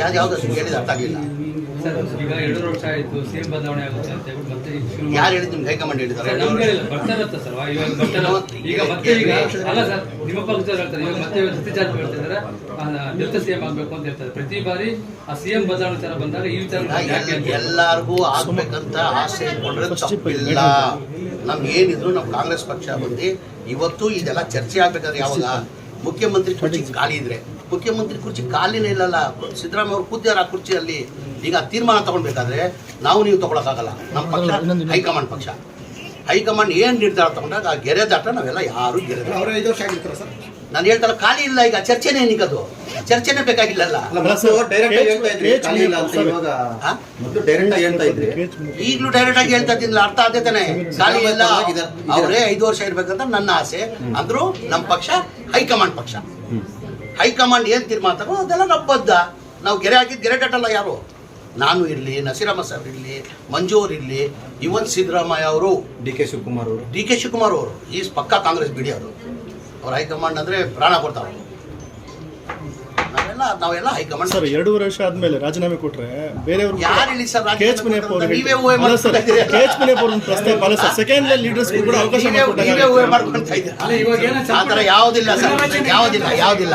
ಯಾವ್ದು ಯಾವ್ದು ಹೇಳಿದ ಅರ್ಥ ಆಗಲಿಲ್ಲ. ಸರ್ ಈಗ ಎರಡು ವರ್ಷ ಆಯ್ತು ಸಿಎಂ ಬದಲಾವಣೆ ಆಗುತ್ತೆ ಅಂತ ಹೇಳ್ಬಿಟ್ಟು ಮತ್ತೆ ಈಗ ಶುರು ಯಾರು ಹೇಳಿದ್ ನಿಮ್ಗೆ ಹೈಕಮಾಂಡ್ ಹೇಳಿದ್ದಾರೆ ಸರ್, ನಮ್ಗೆ ಹೇಳಿಲ್ಲ, ಬರ್ತಾ ಇರುತ್ತೆ ಸರ್ ಇವಾಗ ಬರ್ತಾ ಇರೋ- ಈಗ ಮತ್ತೆ ಈಗ ಅಲ್ಲ ಸರ್ ನಿಮ್ಮ ಪಕ್ಷದವ್ರು ಹೇಳ್ತಾರೆ ಇವಾಗ ಮತ್ತೆ ಇವಾಗ ಜೊತೆ ಜಾತಿ ಹೇಳ್ತಿದ್ದಾರೆ ದಲಿತ ಸಿಎಂ ಆಗ್ಬೇಕು ಅಂತ ಹೇಳ್ತಾರೆ. ಪ್ರತಿ ಬಾರಿ ಆ ಸಿಎಂ ಬದಲಾವಣೆ ತರ ಬಂದಾಗ ಈ ವಿಚಾರ ಯಾಕೆ ಅಂತ ಎಲ್ಲರಿಗೂ ಆಗ್ಬೇಕಂತ ಆಸೆ ಇಟ್ಕೊಂಡ್ರೆ ತಪ್ಪಿಲ್ಲ. ನಮ್ಗೆ ಏನಿದ್ರು ನಮ್ ಕಾಂಗ್ರೆಸ್ ಪಕ್ಷ ಬಂದು ಇವತ್ತು ಇದೆಲ್ಲ ಚರ್ಚೆ ಆಗ್ಬೇಕಾದ್ರೆ ಯಾವಾಗ? ಮುಖ್ಯಮಂತ್ರಿ ಕುರ್ಚಿ ಖಾಲಿ ಇದ್ರೆ. ಮುಖ್ಯಮಂತ್ರಿ ಕುರ್ಚಿ ಖಾಲಿನೇ ಇಲ್ಲಲ್ಲ. ಸಿದ್ದರಾಮಯ್ಯ ಅವ್ರು ಕೂತಿದಾರೆ ಆ ಕುರ್ಚಿಯಲ್ಲಿ. ಈಗ ತೀರ್ಮಾನ ತಗೊಳ್ಬೇಕಾದ್ರೆ ನಾವು ನೀವು ತಗೊಳಕ್ಕಾಗಲ್ಲ. ನಮ್ಮ ಪಕ್ಷ ಹೈಕಮಾಂಡ್ ಪಕ್ಷ. ಹೈಕಮಾಂಡ್ ಏನು ನಿರ್ಧಾರ ತಗೊಂಡಾಗ ಆ ಗೆರೆ ದಾಟ ನಾವೆಲ್ಲ ಯಾರು ಗೆರೆ ಐದು ವರ್ಷ ಆಗಿರ್ತಾರೆ ಸರ್. ನಾನು ಹೇಳ್ತಾರ ಖಾಲಿ ಇಲ್ಲ ಈಗ ಚರ್ಚೆನೇ ಏನಿಗದು ಚರ್ಚೆನೇ ಬೇಕಾಗಿಲ್ಲಲ್ಲ ಅಲ್ಲ. ಮೊದಲು ಡೈರೆಕ್ಟ್ ಆಗಿ ಹೇಳ್ತಾ ಇದ್ರಿ ಖಾಲಿ ಇಲ್ಲ ಅಂತ ಇವಾಗ ಹಾ? ಡೈರೆಕ್ಟ್ ಆಗಿ ಹೇಳ್ತಾ ಈಗಲೂ ಡೈರೆಕ್ಟ್ ಆಗಿ ಹೇಳ್ತಾ ಇದ್ದಿಲ್ಲ ಅರ್ಥ ಆದ್ಯತಾನೆ ತಾನೆ. ಖಾಲಿ ಇಲ್ಲ. ಅವರೇ ಐದು ವರ್ಷ ಇರ್ಬೇಕಂತ ನನ್ನ ಆಸೆ. ಅಂದ್ರು ನಮ್ಮ ಪಕ್ಷ ಹೈಕಮಾಂಡ್ ಪಕ್ಷ. ಹೈಕಮಾಂಡ್ ಏನ್ ತೀರ್ಮಾನ ತಗೋ ಅದೆಲ್ಲ ನಮ್ಮ ಬದ್ಧ. ನಾವು ಗೆರೆ ಹಾಕಿದ್ ಗೆರೆ ಕಟ್ಟಲ್ಲ ಯಾರು? ನಾನು ಇರಲಿ ನಸೀರಾಮ ಸರ್ ಇರಲಿ ಮಂಜು ಅವ್ರು ಇರಲಿ ಇವನ್ ಸಿದ್ದರಾಮಯ್ಯ ಅವರು ಡಿ ಕೆ ಶಿವಕುಮಾರ್ ಅವರು ಡಿ ಕೆ ಶಿವಕುಮಾರ್ ಅವರು ಈಸ್ ಪಕ್ಕಾ ಕಾಂಗ್ರೆಸ್ ಬಿಡಿ ಅವರು ಅವ್ರ ಹೈಕಮಾಂಡ್ ಅಂದ್ರೆ ಪ್ರಾಣ ಕೊಡ್ತಾರೆ ನಾವೆಲ್ಲ ನಾವೆಲ್ಲ ಹೈಕಮಾಂಡ್ ಸರ್ ಎರಡೂವರೆ ವರ್ಷ ಆದ್ಮೇಲೆ ರಾಜೀನಾಮೆ ಕೊಟ್ರೆ ಬೇರೆಯವರು ಯಾರು ಹೇಳಿ ಸರ್ ಕೆ ಎಚ್ ಮುನಿಯಪ್ಪ ಅವರು ನೀವೇ ಊಹೆ ಅಲ್ಲ ಸರ್ ಕೆ ಎಚ್ ಮುನಿಯಪ್ಪ ಅವ್ರ ಪ್ರಸ್ತಾಪ ಅಲ್ಲ ಸರ್ ಸೆಕೆಂಡ್ ಲೀಡರ್ಸ್ ಕೂಡ ಅವಕಾಶ ನೀವೇ ಊಹೆ ಮಾಡ್ಕೊಂತ ಇದ್ದೀರಾ ಅಲ್ಲ, ಇವಾಗ ಏನೋ ಆ ಥರ ಯಾವುದಿಲ್ಲ ಸರ್ ಯಾವುದಿಲ್ಲ ಯಾವುದಿಲ್ಲ